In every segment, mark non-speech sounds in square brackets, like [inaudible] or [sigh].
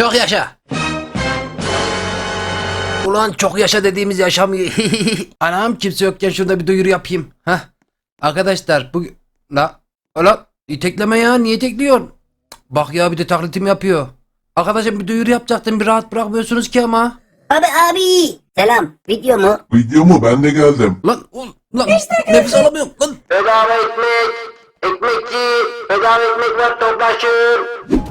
Çok yaşa. Ulan çok yaşa dediğimiz yaşamıyor. [laughs] Anam kimse yokken şurada bir duyuru yapayım. Heh. Arkadaşlar bu... La. Ulan itekleme ya niye tekliyorsun? Bak ya bir de taklitim yapıyor. Arkadaşım bir duyuru yapacaktım bir rahat bırakmıyorsunuz ki ama. Abi abi. Selam. Video mu? Video mu? Ben de geldim. Lan ul, lan nefes alamıyorum lan. Bedava ekmek, ekmekçi, bedava ekmek ver toplaşır.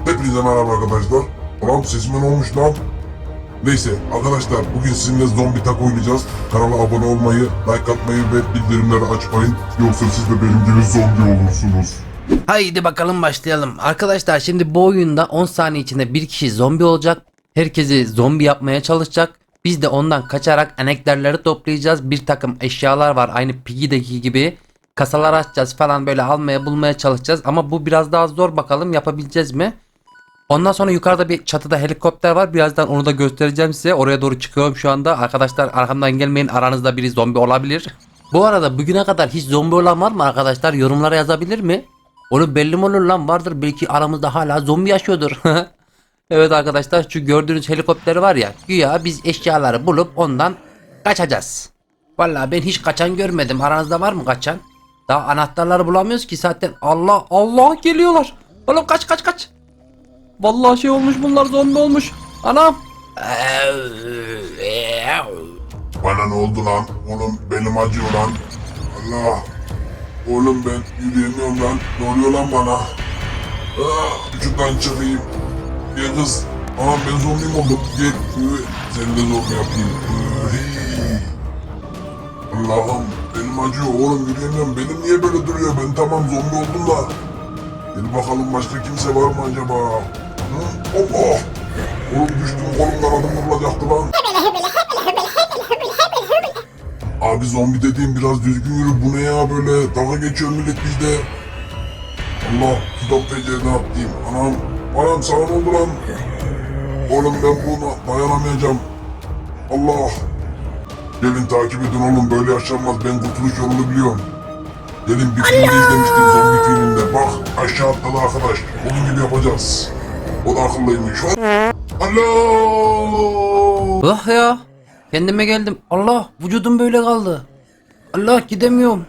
Hepinize merhaba arkadaşlar. Ulan sesime ne olmuş lan? Neyse arkadaşlar bugün sizinle zombi tak oynayacağız. Kanala abone olmayı, like atmayı ve bildirimleri açmayın. Yoksa siz de benim gibi zombi olursunuz. Haydi bakalım başlayalım. Arkadaşlar şimdi bu oyunda 10 saniye içinde bir kişi zombi olacak. Herkesi zombi yapmaya çalışacak. Biz de ondan kaçarak eneklerleri toplayacağız. Bir takım eşyalar var aynı Piggy'deki gibi. Kasalar açacağız falan böyle almaya bulmaya çalışacağız. Ama bu biraz daha zor bakalım yapabileceğiz mi? Ondan sonra yukarıda bir çatıda helikopter var. Birazdan onu da göstereceğim size. Oraya doğru çıkıyorum şu anda. Arkadaşlar arkamdan gelmeyin. Aranızda biri zombi olabilir. Bu arada bugüne kadar hiç zombi olan var mı arkadaşlar? Yorumlara yazabilir mi? Onu belli mi olur lan vardır. Belki aramızda hala zombi yaşıyordur. [laughs] evet arkadaşlar şu gördüğünüz helikopter var ya. Güya biz eşyaları bulup ondan kaçacağız. Vallahi ben hiç kaçan görmedim. Aranızda var mı kaçan? Daha anahtarları bulamıyoruz ki zaten. Allah Allah geliyorlar. Oğlum kaç kaç kaç. Vallahi şey olmuş bunlar zombi olmuş. Anam. Bana ne oldu lan? Oğlum benim acıyor lan. Allah. Oğlum ben yürüyemiyorum lan. Ne oluyor lan bana? Ah, vücuttan çıkayım. Gel kız. Anam ben zombiyim oldum. Gel. Üh, Seni de zombi yapayım. Üh, Allah'ım benim acıyor oğlum yürüyemiyorum. Benim niye böyle duruyor? Ben tamam zombi oldum da. Gel bakalım başka kimse var mı acaba? Hı? Allah! Oğlum düştüm kolum kanadım vurulacaktı lan. Abi zombi dediğim biraz düzgün yürü. Bu ne ya böyle? Dalga geçiyor millet bizde. Allah stop pencereden atlayayım. Anam, anam sana ne oldu lan? Oğlum ben buna dayanamayacağım. Allah. Gelin takip edin oğlum böyle yaşanmaz. Ben kurtuluş yolunu biliyorum. Gelin bir filmde izlemiştim zombi filminde. Bak aşağı atladı arkadaş. Onun gibi yapacağız. O da akıllıymış. Allah! Oh ya. Kendime geldim. Allah vücudum böyle kaldı. Allah gidemiyorum.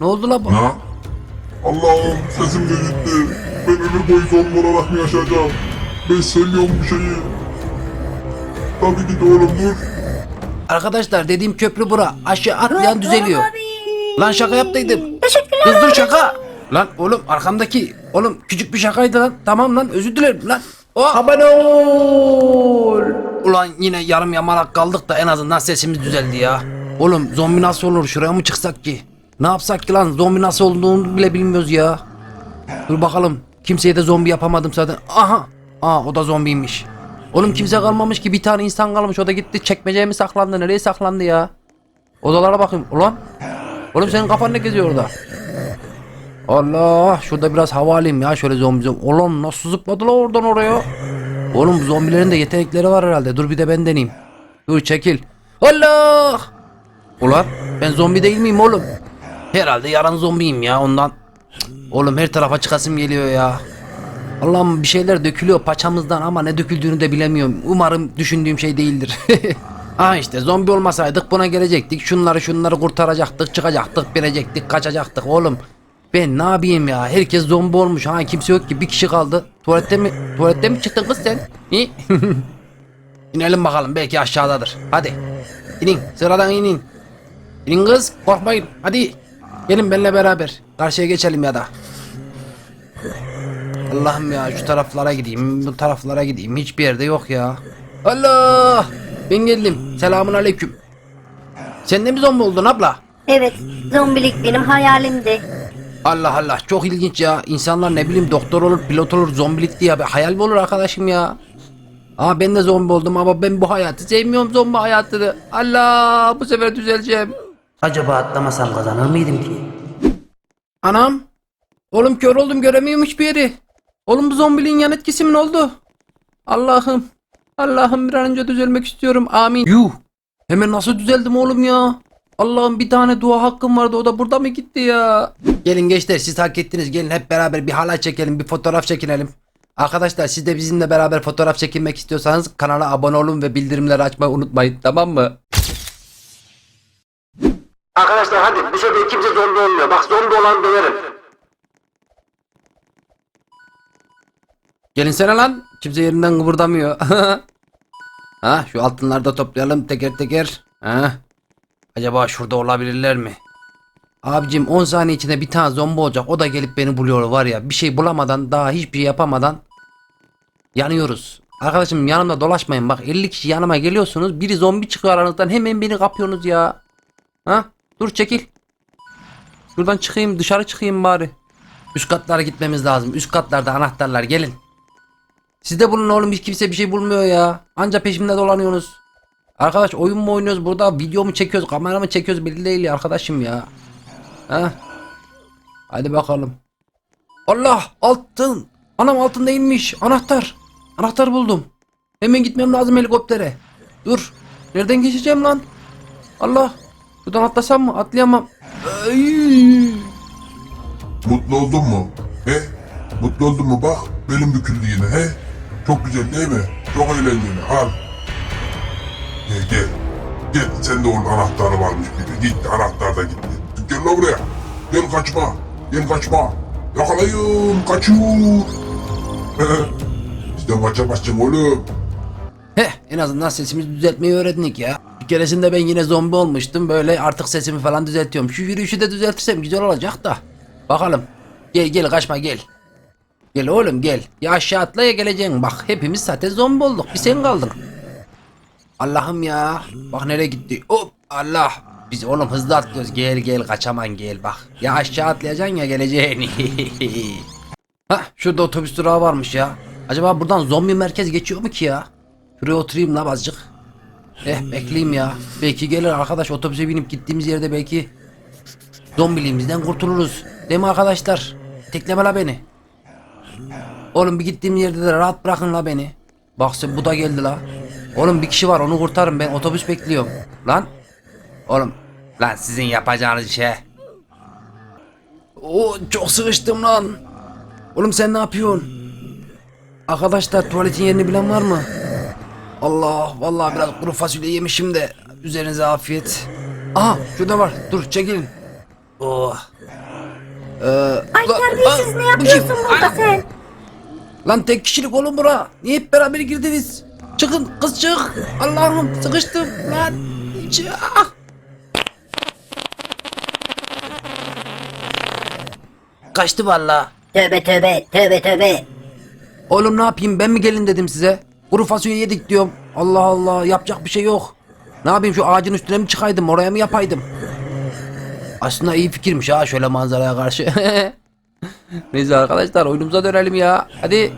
Ne oldu la bu? Ne? Allah'ım sesim de gitti. Ben ömür boyu olarak mı yaşayacağım? Ben sevmiyorum bu şeyi. Tabii ki de oğlum dur. Arkadaşlar dediğim köprü bura. Aşağı atlayan düzeliyor. Lan şaka yaptıydım. Dur dur şaka. Lan oğlum arkamdaki oğlum küçük bir şakaydı lan. Tamam lan özür dilerim lan. Oh. Abone ol. Ulan yine yarım yamalak kaldık da en azından sesimiz düzeldi ya. Oğlum zombi nasıl olur şuraya mı çıksak ki? Ne yapsak ki lan zombi nasıl olduğunu bile bilmiyoruz ya. Dur bakalım. Kimseye de zombi yapamadım zaten. Aha. Aa o da zombiymiş. Oğlum kimse kalmamış ki bir tane insan kalmış o da gitti çekmeceye mi saklandı nereye saklandı ya? Odalara bakayım ulan. Oğlum senin kafan ne geziyor orada? Allah şurada biraz hava alayım ya şöyle zombi zombi. Ulan nasıl zıpladılar oradan oraya? Oğlum zombilerin de yetenekleri var herhalde. Dur bir de ben deneyeyim. Dur çekil. Allah! Ulan ben zombi değil miyim oğlum? Herhalde yarın zombiyim ya ondan. Oğlum her tarafa çıkasım geliyor ya. Allah'ım bir şeyler dökülüyor paçamızdan ama ne döküldüğünü de bilemiyorum. Umarım düşündüğüm şey değildir. [laughs] Ha işte zombi olmasaydık buna gelecektik. Şunları şunları kurtaracaktık, çıkacaktık, binecektik, kaçacaktık oğlum. Ben ne yapayım ya? Herkes zombi olmuş. Ha kimse yok ki. Bir kişi kaldı. Tuvalette mi? Tuvalette mi çıktın kız sen? İyi. [laughs] İnelim bakalım. Belki aşağıdadır. Hadi. İnin. Sıradan inin. İnin kız. Korkmayın. Hadi. Gelin benimle beraber. Karşıya geçelim ya da. Allah'ım ya şu taraflara gideyim, bu taraflara gideyim. Hiçbir yerde yok ya. Allah! Ben geldim. Selamun aleyküm. Sen de mi zombi oldun abla? Evet. Zombilik benim hayalimdi. Allah Allah çok ilginç ya. İnsanlar ne bileyim doktor olur, pilot olur, zombilik diye hayal mi olur arkadaşım ya? Aa ben de zombi oldum ama ben bu hayatı sevmiyorum zombi hayatını. Allah bu sefer düzeleceğim. Acaba atlamasam kazanır mıydım ki? Anam. Oğlum kör oldum göremiyorum hiçbir yeri. Oğlum bu zombiliğin yan etkisi mi ne oldu? Allah'ım. Allah'ım bir an önce düzelmek istiyorum. Amin. Yuh. Hemen nasıl düzeldim oğlum ya? Allah'ım bir tane dua hakkım vardı o da burada mı gitti ya? Gelin gençler siz hak ettiniz gelin hep beraber bir halay çekelim bir fotoğraf çekinelim. Arkadaşlar siz de bizimle beraber fotoğraf çekinmek istiyorsanız kanala abone olun ve bildirimleri açmayı unutmayın tamam mı? Arkadaşlar hadi bu sefer kimse zombi olmuyor. Bak zombi olan döverim. Gelinsene lan. Kimse yerinden kıpırdamıyor. [laughs] ha şu altınları da toplayalım teker teker. Ha. Acaba şurada olabilirler mi? Abicim 10 saniye içinde bir tane zombi olacak. O da gelip beni buluyor var ya. Bir şey bulamadan daha hiçbir şey yapamadan yanıyoruz. Arkadaşım yanımda dolaşmayın. Bak 50 kişi yanıma geliyorsunuz. Biri zombi çıkıyor aranızdan. Hemen beni kapıyorsunuz ya. Ha? Dur çekil. Şuradan çıkayım dışarı çıkayım bari. Üst katlara gitmemiz lazım. Üst katlarda anahtarlar gelin. Siz de bulun oğlum hiç kimse bir şey bulmuyor ya. Anca peşimde dolanıyorsunuz. Arkadaş oyun mu oynuyoruz burada video mu çekiyoruz kamera mı çekiyoruz belli değil ya arkadaşım ya. Ha? Hadi bakalım. Allah altın. Anam altın değilmiş anahtar. Anahtar buldum. Hemen gitmem lazım helikoptere. Dur. Nereden geçeceğim lan? Allah. Buradan atlasam mı? Atlayamam. Ay. Mutlu oldun mu? He? Mutlu oldun mu bak? Belim büküldü yine he? Çok güzel değil mi? Çok eğlenceli. Al. Gel gel. Gel sen de onun anahtarı varmış de. Gitti anahtar da gitti. Gel lan buraya. Gel kaçma. Gel kaçma. Yakalayın. Kaçıyor. Bizden kaçamazsın oğlum. Heh en azından sesimizi düzeltmeyi öğrendik ya. Bir keresinde ben yine zombi olmuştum. Böyle artık sesimi falan düzeltiyorum. Şu yürüyüşü de düzeltirsem güzel olacak da. Bakalım. Gel gel kaçma gel. Gel oğlum gel. Ya aşağı atla ya geleceksin. Bak hepimiz zaten zombi olduk. Bir sen kaldın. Allah'ım ya. Bak nereye gitti. Hop Allah. Biz oğlum hızlı atlıyoruz. Gel gel kaçaman gel bak. Ya aşağı atlayacaksın ya geleceksin. [laughs] Hah şurada otobüs durağı varmış ya. Acaba buradan zombi merkez geçiyor mu ki ya? Şuraya oturayım la azıcık. Eh bekleyeyim ya. Belki gelir arkadaş otobüse binip gittiğimiz yerde belki zombiliğimizden kurtuluruz. Değil mi arkadaşlar? Tekleme la beni. Oğlum bir gittiğim yerde de rahat bırakın la beni. Bak bu da geldi la. Oğlum bir kişi var onu kurtarın ben otobüs bekliyorum. Lan. Oğlum. Lan sizin yapacağınız şey. Oo çok sıkıştım lan. Oğlum sen ne yapıyorsun? Arkadaşlar tuvaletin yerini bilen var mı? Allah vallahi biraz kuru fasulye yemişim de üzerinize afiyet. Aha şurada var. Dur çekilin. Oh. Ee, Ay terbiyesiz ne yapıyorsun burada sen? Lan tek kişilik oğlum bura. Niye hep beraber girdiniz? Çıkın kız çık. Allah'ım sıkıştım lan. Çık. Kaçtı vallahi. Tövbe tövbe tövbe tövbe. Oğlum ne yapayım ben mi gelin dedim size. Kuru fasulye yedik diyorum. Allah Allah yapacak bir şey yok. Ne yapayım şu ağacın üstüne mi çıkaydım oraya mı yapaydım? Aslında iyi fikirmiş ha şöyle manzaraya karşı. [laughs] Neyse arkadaşlar oyunumuza dönelim ya. Hadi.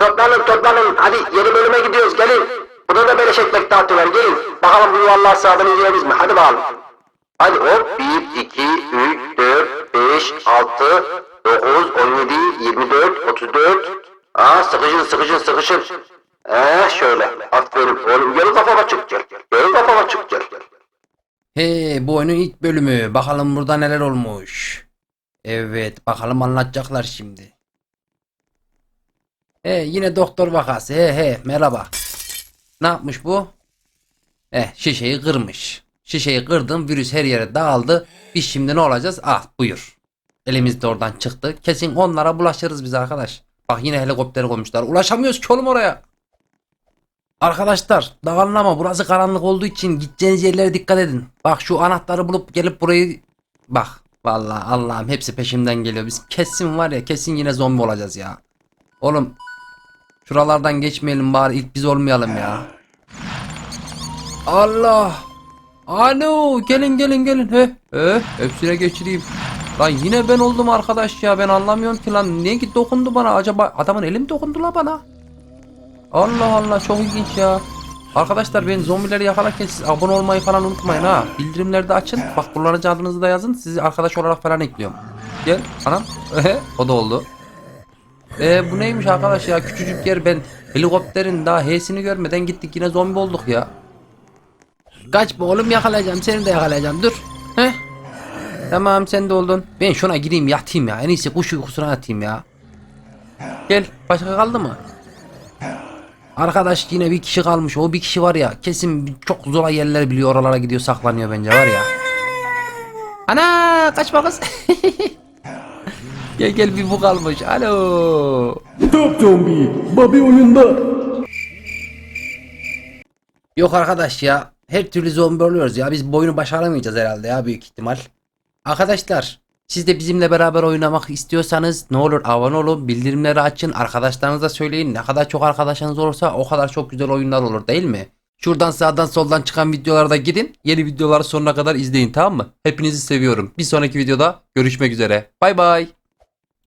Toplanın toplanın. Hadi yeni bölüme gidiyoruz gelin. Burada da beleş ekmek dağıtıyorlar gelin. Bakalım bu yuvarlak sağdan ineceğiz mi? Hadi bakalım. Hadi hop 1, 2, 3, 4, 5, 6, 9, 17, 24, 34. Aa sıkışın sıkışın sıkışın. Eh şöyle. Aferin oğlum gel kafama çık gel. Gel kafama çık gel. He bu oyunun ilk bölümü. Bakalım burada neler olmuş. Evet bakalım anlatacaklar şimdi. He yine doktor vakası. He he merhaba. Ne yapmış bu? Eh şişeyi kırmış. Şişeyi kırdım virüs her yere dağıldı. Biz şimdi ne olacağız? Ah buyur. Elimiz de oradan çıktı. Kesin onlara bulaşırız biz arkadaş. Bak yine helikopteri koymuşlar. Ulaşamıyoruz ki oğlum oraya. Arkadaşlar dağılın ama burası karanlık olduğu için gideceğiniz yerlere dikkat edin. Bak şu anahtarı bulup gelip burayı bak. Vallahi Allah'ım hepsi peşimden geliyor. Biz kesin var ya kesin yine zombi olacağız ya. Oğlum şuralardan geçmeyelim bari ilk biz olmayalım ya. Allah. Alo gelin gelin gelin. He, he, hepsine geçireyim. Lan yine ben oldum arkadaş ya ben anlamıyorum ki lan niye ki dokundu bana acaba adamın eli mi dokundu la bana? Allah Allah çok ilginç ya. Arkadaşlar ben zombileri yakalarken siz abone olmayı falan unutmayın ha. Bildirimleri de açın. Bak kullanıcı adınızı da yazın. Sizi arkadaş olarak falan ekliyorum. Gel anam. [laughs] O da oldu. Ee, bu neymiş arkadaş ya küçücük yer ben helikopterin daha H'sini görmeden gittik yine zombi olduk ya. Kaçma oğlum yakalayacağım seni de yakalayacağım dur. Heh. Tamam sen de oldun. Ben şuna gireyim yatayım ya. En iyisi kuş uykusuna yatayım ya. Gel. Başka kaldı mı? Arkadaş yine bir kişi kalmış. O bir kişi var ya kesin çok zor yerler biliyor. Oralara gidiyor saklanıyor bence var ya. Ana kaçma kız. [laughs] gel gel bir bu kalmış. Alo. Top zombi. Bobby oyunda. Yok arkadaş ya. Her türlü zombi oluyoruz ya. Biz bu oyunu başaramayacağız herhalde ya büyük ihtimal. Arkadaşlar siz de bizimle beraber oynamak istiyorsanız ne olur abone olun, bildirimleri açın, arkadaşlarınıza söyleyin. Ne kadar çok arkadaşınız olursa o kadar çok güzel oyunlar olur değil mi? Şuradan sağdan soldan çıkan videolara da gidin. Yeni videoları sonuna kadar izleyin tamam mı? Hepinizi seviyorum. Bir sonraki videoda görüşmek üzere. Bay bay.